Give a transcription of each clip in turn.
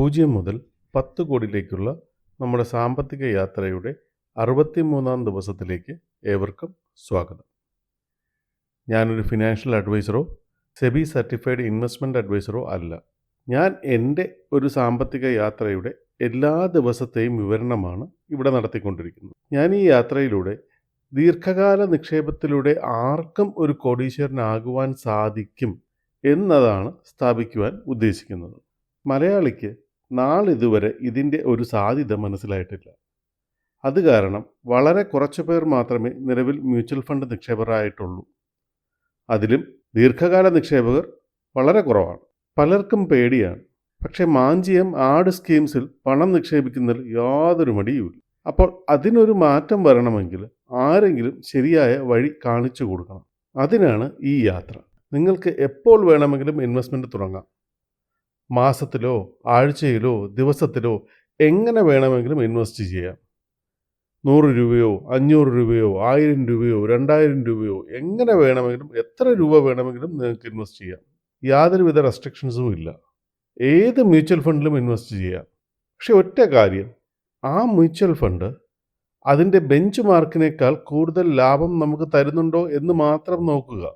പൂജ്യം മുതൽ പത്ത് കോടിയിലേക്കുള്ള നമ്മുടെ സാമ്പത്തിക യാത്രയുടെ അറുപത്തിമൂന്നാം ദിവസത്തിലേക്ക് ഏവർക്കും സ്വാഗതം. ഞാനൊരു ഫിനാൻഷ്യൽ അഡ്വൈസറോ സെബി സർട്ടിഫൈഡ് ഇൻവെസ്റ്റ്മെന്റ് അഡ്വൈസറോ അല്ല. ഞാൻ എന്റെ ഒരു സാമ്പത്തിക യാത്രയുടെ എല്ലാ ദിവസത്തെയും വിവരണമാണ് ഇവിടെ നടത്തിക്കൊണ്ടിരിക്കുന്നത്. ഞാൻ ഈ യാത്രയിലൂടെ ദീർഘകാല നിക്ഷേപത്തിലൂടെ ആർക്കും ഒരു കോടീശ്വരനാകുവാൻ സാധിക്കും എന്നതാണ് സ്ഥാപിക്കുവാൻ ഉദ്ദേശിക്കുന്നത്. മലയാളിക്ക് നാളിതുവരെ ഇതിന്റെ ഒരു സാധ്യത മനസ്സിലായിട്ടില്ല. അത് കാരണം വളരെ കുറച്ചു പേർ മാത്രമേ നിലവിൽ മ്യൂച്വൽ ഫണ്ട് നിക്ഷേപരായിട്ടുള്ളൂ അതിലും ദീർഘകാല നിക്ഷേപകർ വളരെ കുറവാണ്. പലർക്കും പേടിയാണ്. പക്ഷേ മാഞ്ചിയം ആട് സ്കീംസിൽ പണം നിക്ഷേപിക്കുന്നതിൽ യാതൊരു മടിയുമില്ല. അപ്പോൾ അതിനൊരു മാറ്റം വരണമെങ്കിൽ ആരെങ്കിലും ശരിയായ വഴി കാണിച്ചു കൊടുക്കണം. അതിനാണ് ഈ യാത്ര. നിങ്ങൾക്ക് എപ്പോൾ വേണമെങ്കിലും ഇൻവെസ്റ്റ്മെന്റ് തുടങ്ങാം. മാസത്തിലോ ആഴ്ചയിലോ ദിവസത്തിലോ എങ്ങനെ വേണമെങ്കിലും ഇൻവെസ്റ്റ് ചെയ്യാം. നൂറ് രൂപയോ അഞ്ഞൂറ് രൂപയോ ആയിരം രൂപയോ രണ്ടായിരം രൂപയോ എങ്ങനെ വേണമെങ്കിലും എത്ര രൂപ വേണമെങ്കിലും നിങ്ങൾക്ക് ഇൻവെസ്റ്റ് ചെയ്യാം. യാതൊരുവിധ റെസ്ട്രിക്ഷൻസും ഇല്ല. ഏത് മ്യൂച്വൽ ഫണ്ടിലും ഇൻവെസ്റ്റ് ചെയ്യാം. പക്ഷെ ഒറ്റ കാര്യം ആ മ്യൂച്വൽ ഫണ്ട് അതിന്റെ ബെഞ്ച് മാർക്കിനേക്കാൾ കൂടുതൽ ലാഭം നമുക്ക് തരുന്നുണ്ടോ എന്ന് മാത്രം നോക്കുക.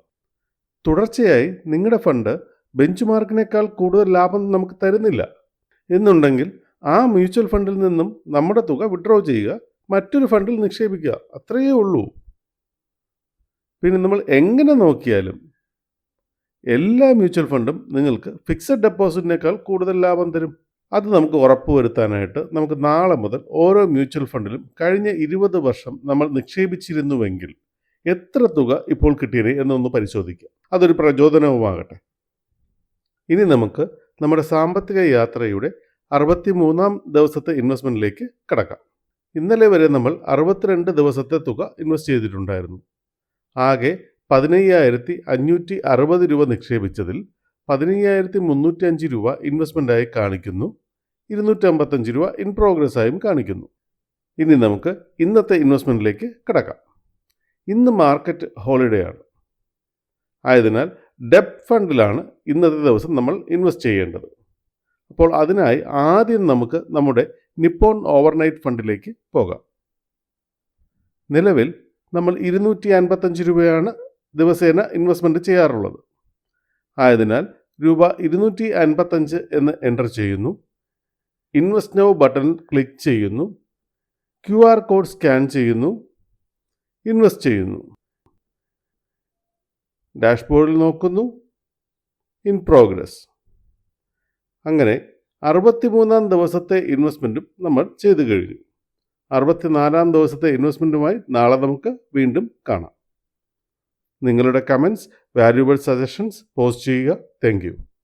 തുടർച്ചയായി നിങ്ങളുടെ ഫണ്ട് ബെഞ്ച് മാർക്കിനേക്കാൾ കൂടുതൽ ലാഭം നമുക്ക് തരുന്നില്ല. എന്നുണ്ടെങ്കിൽ ആ മ്യൂച്വൽ ഫണ്ടിൽ നിന്നും നമ്മുടെ തുക വിഡ്രോ ചെയ്യുക മറ്റൊരു ഫണ്ടിൽ നിക്ഷേപിക്കുക. അത്രയേ ഉള്ളൂ. പിന്നെ നമ്മൾ എങ്ങനെ നോക്കിയാലും എല്ലാ മ്യൂച്വൽ ഫണ്ടും നിങ്ങൾക്ക് ഫിക്സഡ് ഡെപ്പോസിറ്റിനേക്കാൾ കൂടുതൽ ലാഭം തരും. അത് നമുക്ക് ഉറപ്പുവരുത്താനായിട്ട് നമുക്ക് നാളെ മുതൽ ഓരോ മ്യൂച്വൽ ഫണ്ടിലും കഴിഞ്ഞ ഇരുപത് വർഷം നമ്മൾ നിക്ഷേപിച്ചിരുന്നുവെങ്കിൽ എത്ര തുക ഇപ്പോൾ കിട്ടിയത് എന്നൊന്ന് പരിശോധിക്കുക അതൊരു പ്രചോദനവുമാകട്ടെ. ഇനി നമുക്ക് നമ്മുടെ സാമ്പത്തിക യാത്രയുടെ അറുപത്തി മൂന്നാം ദിവസത്തെ ഇൻവെസ്റ്റ്മെന്റിലേക്ക് കടക്കാം. ഇന്നലെ വരെ നമ്മൾ അറുപത്തിരണ്ട് ദിവസത്തെ തുക ഇൻവെസ്റ്റ് ചെയ്തിട്ടുണ്ടായിരുന്നു. ആകെ പതിനയ്യായിരത്തി അഞ്ഞൂറ്റി അറുപത് രൂപ നിക്ഷേപിച്ചതിൽ പതിനയ്യായിരത്തി മുന്നൂറ്റി അഞ്ച് രൂപ ഇൻവെസ്റ്റ്മെന്റായി കാണിക്കുന്നു. ഇരുന്നൂറ്റമ്പത്തഞ്ച് രൂപ ഇൻ പ്രോഗ്രസ് ആയും കാണിക്കുന്നു. ഇനി നമുക്ക് ഇന്നത്തെ ഇൻവെസ്റ്റ്മെന്റിലേക്ക് കിടക്കാം. ഇന്ന് മാർക്കറ്റ് ഹോളിഡേ ആണ്. ആയതിനാൽ ഡെപ് ഫണ്ടിലാണ് ഇന്നത്തെ ദിവസം നമ്മൾ ഇൻവെസ്റ്റ് ചെയ്യേണ്ടത്. അപ്പോൾ അതിനായി ആദ്യം നമുക്ക് നമ്മുടെ നിപ്പോൺ ഓവർനൈറ്റ് ഫണ്ടിലേക്ക് പോകാം. നിലവിൽ നമ്മൾ ഇരുന്നൂറ്റി അൻപത്തഞ്ച് രൂപയാണ് ദിവസേന ഇൻവെസ്റ്റ്മെന്റ് ചെയ്യാറുള്ളത്. ആയതിനാൽ രൂപ ഇരുന്നൂറ്റി അൻപത്തഞ്ച് എന്ന് എന്റർ ചെയ്യുന്നു. ഇൻവെസ്റ്റ് നൗ ബട്ടൺ ക്ലിക്ക് ചെയ്യുന്നു. ക്യു ആർ കോഡ് സ്കാൻ ചെയ്യുന്നു. ഇൻവെസ്റ്റ് ചെയ്യുന്നു. ഡാഷ്ബോർഡിൽ നോക്കുന്നു. In progress. അങ്ങനെ അറുപത്തിമൂന്നാം ദിവസത്തെ ഇൻവെസ്റ്റ്മെന്റും നമ്മൾ ചെയ്തു കഴിഞ്ഞു. അറുപത്തിനാലാം ദിവസത്തെ ഇൻവെസ്റ്റ്മെന്റുമായി നാളെ നമുക്ക് വീണ്ടും കാണാം. നിങ്ങളുടെ കമൻസ് വാല്യൂബിൾ സജഷൻസ് പോസ്റ്റ് ചെയ്യുക. താങ്ക്